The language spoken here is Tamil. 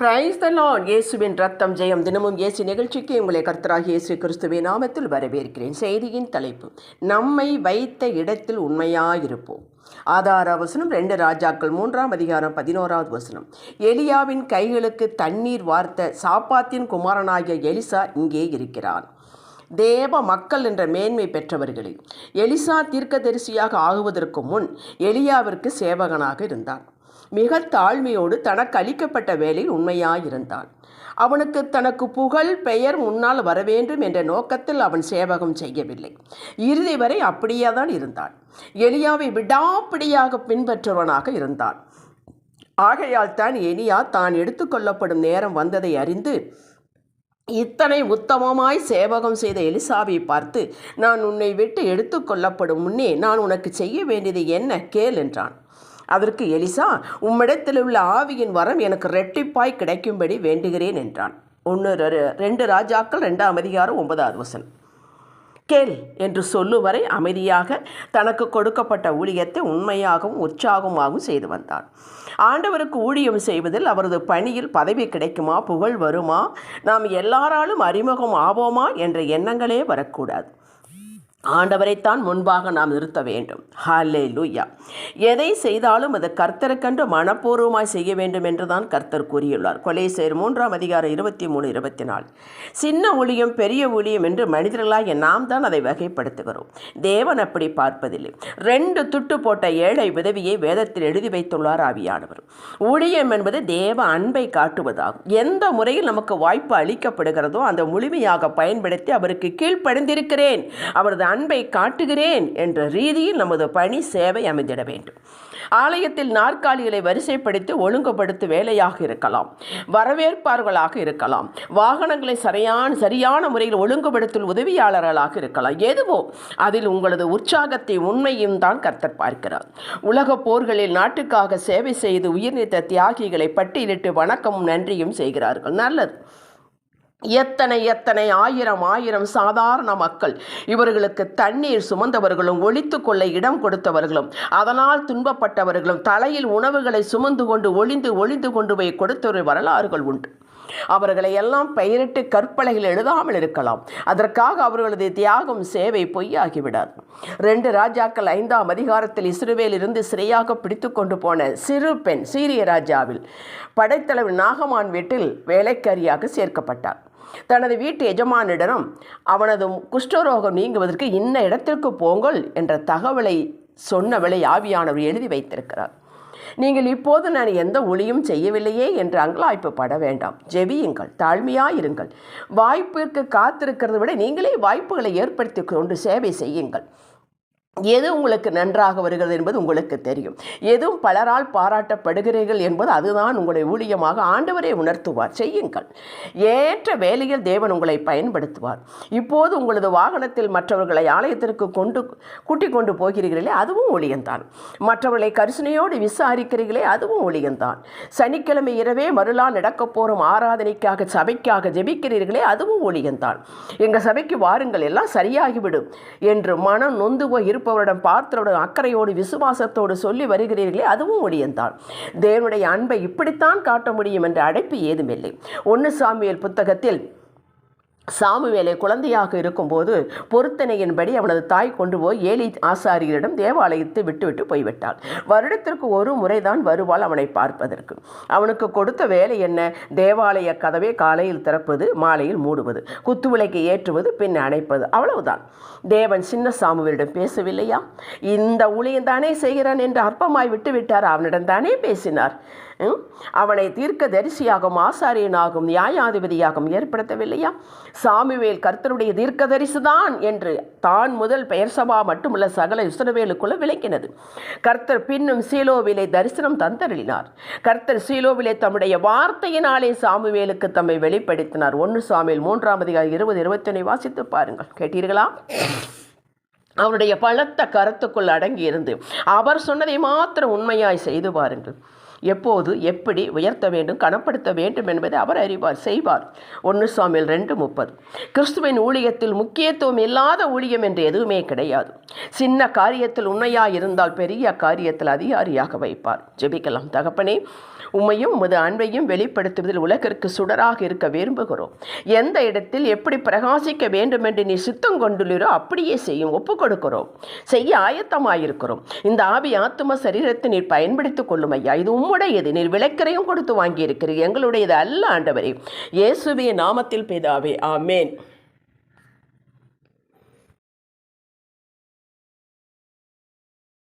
பிரைஸ் த லார்ட் இயேசுவின் ரத்தம் ஜெயம் தினமும் இயேசு நிகழ்ச்சிக்கு உங்களை கர்த்தராகிய இயேசு கிறிஸ்துவின் நாமத்தில் வரவேற்கிறேன். செய்தியின் தலைப்பு நம்மை வைத்த இடத்தில் உண்மையாயிருப்போம். ஆதார வசனம் ரெண்டு ராஜாக்கள் மூன்றாம் அதிகாரம் பதினோராவது வசனம். எலியாவின் கைகளுக்கு தண்ணீர் வார்த்த சாப்பாத்தின் குமாரனாகிய எலிசா இங்கே இருக்கிறான். தேவ மக்கள் என்ற மேன்மை பெற்றவர்களே எலிசா தீர்க்கதரிசியாக ஆகுவதற்கு முன் எலியாவிற்கு சேவகனாக இருந்தான். மிக தாழ்மையோடு தனக்கு அளிக்கப்பட்ட வேலையில் உண்மையாயிருந்தான் அவனுக்கு தனக்கு புகழ் பெயர் முன்னால் வரவேண்டும் என்ற நோக்கத்தில் அவன் சேவகம் செய்யவில்லை. இறுதி வரை அப்படியே தான் இருந்தான் எலியாவை விடாப்பிடியாக பின்பற்றுவனாக இருந்தான் ஆகையால் தான் எலியா தான் எடுத்துக்கொள்ளப்படும் நேரம் வந்ததை அறிந்து இத்தனை உத்தமமாய் சேவகம் செய்த எலிசாவை பார்த்து நான் உன்னை விட்டு எடுத்துக்கொள்ளப்படும் முன்னே நான் உனக்கு செய்ய வேண்டியது என்ன? கேள் என்றான். அதற்கு எலிசா உம்மிடத்தில் உள்ள ஆவியின் வரம் எனக்கு ரெட்டிப்பாய் கிடைக்கும்படி வேண்டுகிறேன் என்றான். ஒன்று ரெண்டு ராஜாக்கள் ரெண்டாம் அதிகாரம் ஒன்பதாவது வசனம். கேள் என்று சொல்லும் வரை அமைதியாக தனக்கு கொடுக்கப்பட்ட ஊழியத்தை உண்மையாகவும் உற்சாகமாகவும் செய்து வந்தார் ஆண்டவருக்கு ஊழியம் செய்வதில் அவரது பணியில் பதவி கிடைக்குமா? புகழ் வருமா? நாம் எல்லாராலும் அறிமுகம் ஆவோமா? என்ற எண்ணங்களே வரக்கூடாது. ஆண்டவரைத்தான் முன்பாக நாம் நிறுத்த வேண்டும். ஹாலே லூயா எதை செய்தாலும் அது கர்த்தருக்கென்று மனப்பூர்வமாய் செய்ய வேண்டும் என்றுதான் கர்த்தர் கூறியுள்ளார். கொலை சேர் மூன்றாம் அதிகாரம் இருபத்தி மூணு இருபத்தி நாலு. சின்ன ஊழியம் பெரிய ஊழியம் என்று மனிதர்களாகிய நாம் தான் அதை வகைப்படுத்துகிறோம். தேவன் அப்படி பார்ப்பதில்லை. ரெண்டு துட்டு போட்ட ஏழை உதவியை வேதத்தில் எழுதி வைத்துள்ளார் ஆவியானவர். ஊழியம் என்பது தேவ அன்பை காட்டுவதாகும். எந்த முறையில் நமக்கு வாய்ப்பு அளிக்கப்படுகிறதோ அந்த முழுமையாக பயன்படுத்தி அவருக்கு கீழ்ப்படைந்திருக்கிறேன். அவரது அன்பை காட்டுகிறேன் என்ற ரீதியில் நமது பணி சேவை அமைந்திட வேண்டும். ஆலயத்தில் நாற்காலிகளை வரிசைப்படுத்தி ஒழுங்குபடுத்தும் வேலையாக இருக்கலாம். வரவேற்பார்களாக இருக்கலாம். வாகனங்களை சரியான சரியான முறையில் ஒழுங்குபடுத்தும் உதவியாளர்களாக இருக்கலாம். எதுவோ அதில் உங்களது உற்சாகத்தை உண்மையும் தான் கர்த்தர் பார்க்கிறார். உலக போர்களில் நாட்டுக்காக சேவை செய்து உயிர்நீத்த தியாகிகளை பட்டியலிட்டு வணக்கமும் நன்றியும் செய்கிறார்கள். நல்லது. எத்தனை எத்தனை ஆயிரம் ஆயிரம் சாதாரண மக்கள் இவர்களுக்கு தண்ணீர் சுமந்தவர்களும் ஒழித்து கொள்ள இடம் கொடுத்தவர்களும் அதனால் துன்பப்பட்டவர்களும் தலையில் உணவுகளை சுமந்து கொண்டு ஒளிந்து ஒளிந்து கொண்டு போய் கொடுத்த வரலாறுகள் உண்டு. அவர்களை எல்லாம் பெயரிட்டு கற்பலைகள் எழுதாமல் இருக்கலாம். அதற்காக அவர்களது தியாகம் சேவை பொய்யாகிவிடாது. ரெண்டு ராஜாக்கள் ஐந்தாம் அதிகாரத்தில் இஸ்ரேவேல் இருந்து சிறையாக பிடித்து கொண்டு போன சிறு பெண் சீரிய ராஜாவில் படைத்தலைவர் நாகமான் வீட்டில் வேலைக்காரியாக சேர்க்கப்பட்டார். தனது வீட்டு எஜமானிடம் அவனது குஷ்டரோகம் நீங்குவதற்கு இன்ன இடத்திற்கு போங்கள் என்ற தகவலை சொன்னவளை ஆவியானவர் எழுதி வைத்திருக்கிறார். நீங்கள் இப்போது நான் எந்த ஒளியும் செய்யவில்லையே என்று அங்கலாய்ப்பு பட வேண்டாம். ஜெபியுங்கள் தாழ்மையாயிருங்கள். வாய்ப்பிற்கு காத்திருக்கிறத விட நீங்களே வாய்ப்புகளை ஏற்படுத்தி கொண்டு சேவை செய்யுங்கள். எது உங்களுக்கு நன்றாக வருகிறது என்பது உங்களுக்கு தெரியும். எதுவும் பலரால் பாராட்டப்படுகிறீர்கள் என்பது அதுதான் உங்களை ஊழியமாக ஆண்டவரை உணர்த்துவார். செய்யுங்கள். ஏற்ற வேலையில் தேவன் உங்களை பயன்படுத்துவார். இப்போது உங்களது வாகனத்தில் மற்றவர்களை ஆலயத்திற்கு கொண்டு கூட்டிக் கொண்டு போகிறீர்களே அதுவும் ஊழியம்தான் மற்றவர்களை கரிசனையோடு விசாரிக்கிறீர்களே அதுவும் ஊழியம்தான் சனிக்கிழமை இரவே மறுநாள் நடக்கப் போகும் ஆராதனைக்காக சபைக்காக ஜெபிக்கிறீர்களே அதுவும் ஊழியம்தான் எங்கள் சபைக்கு வாருங்கள் எல்லாம் சரியாகிவிடும் என்று மனம் நொந்து போய் இருப்பவரிடம் பார்த்தவரிடம் அக்கறையோடு விசுவாசத்தோடு சொல்லி வருகிறீர்களே அதுவும் ஒழியந்தான் தேவனுடைய அன்பை இப்படித்தான் காட்ட முடியும் என்ற அழைப்பு ஏதுமில்லை. ஒன்று சாமியல் புத்தகத்தில் சாமுவேலை குழந்தையாக இருக்கும்போது பொருத்தனையின்படி அவனது தாய் கொண்டு போய் ஏலி ஆசாரியரிடம் தேவாலயத்தை விட்டுவிட்டு போய்விட்டாள். வருடத்திற்கு ஒரு முறைதான் வருவாள் அவனை பார்ப்பதற்கு. அவனுக்கு கொடுத்த வேலை என்ன? தேவாலய கதவை காலையில் திறப்பது மாலையில் மூடுவது குத்துவிளக்கை ஏற்றுவது பின் அணைப்பது அவ்வளவுதான். தேவன் சின்ன சாமுவேலிடம் பேசவில்லையா? இந்த ஊழியம் தானே செய்கிறான் என்று அற்பமாய் விட்டுவிட்டார்? அவனிடம் தானே பேசினார். அவனை தீர்க்க தரிசியாகவும் ஆசாரியனாகவும் நியாயாதிபதியாகவும் ஏற்படுத்தவில்லையா? சாமிவேல் கர்த்தருடைய தீர்க்கதரிசுதான் என்று தான் முதல் பெயர் சபா மட்டுமல்ல சகல இஸ்ரவேலுக்குள்ள விளக்கினது கர்த்தர் பின்னும் சீலோவிலே தரிசனம் தந்தருளினார். கர்த்தர் சீலோவிலே தம்முடைய வார்த்தையினாலே சாமுவேலுக்கு தம்மை வெளிப்படுத்தினார். ஒன்று சாமியில் மூன்றாம் அதிகாரம் இருபது இருபத்தொன்னை வாசித்து பாருங்கள். கேட்டீர்களா? அவருடைய பலத்த கருத்துக்குள் அடங்கியிருந்து அவர் சொன்னதை மாத்திரம் உண்மையாய் செய்து பாருங்கள். எப்போது எப்படி உயர்த்த வேண்டும் கனப்படுத்த வேண்டும் என்பதை அவர் அறிவார் செய்வார். ஒன்று சாமியில் ரெண்டு முப்பது. கிறிஸ்துவின் ஊழியத்தில் முக்கியத்துவம் இல்லாத ஊழியம் என்று எதுவுமே கிடையாது. சின்ன காரியத்தில் உண்மையாக இருந்தால் பெரிய காரியத்தில் அதிகாரியாக வைப்பார். ஜெபிக்கலாம். தகப்பனே உம்மையும் உமது அன்பையும் வெளிப்படுத்துவதில் உலகிற்கு சுடராக இருக்க விரும்புகிறோம். எந்த இடத்தில் எப்படி பிரகாசிக்க வேண்டும் என்று நீ சித்தம் கொண்டுள்ளீரோ அப்படியே செய்யும் ஒப்பு கொடுக்கிறோம். செய்ய ஆயத்தமாயிருக்கிறோம். இந்த ஆவி ஆத்தும சரீரத்தை நீர் பயன்படுத்திக் கொள்ளும் ஐயா. இது உம்முடையது. நீர் விளக்கரையும் கொடுத்து வாங்கியிருக்கிறீர். எங்களுடையது அல்ல ஆண்டவரே. இயேசுவின் நாமத்தில் பிதாவே ஆமேன்.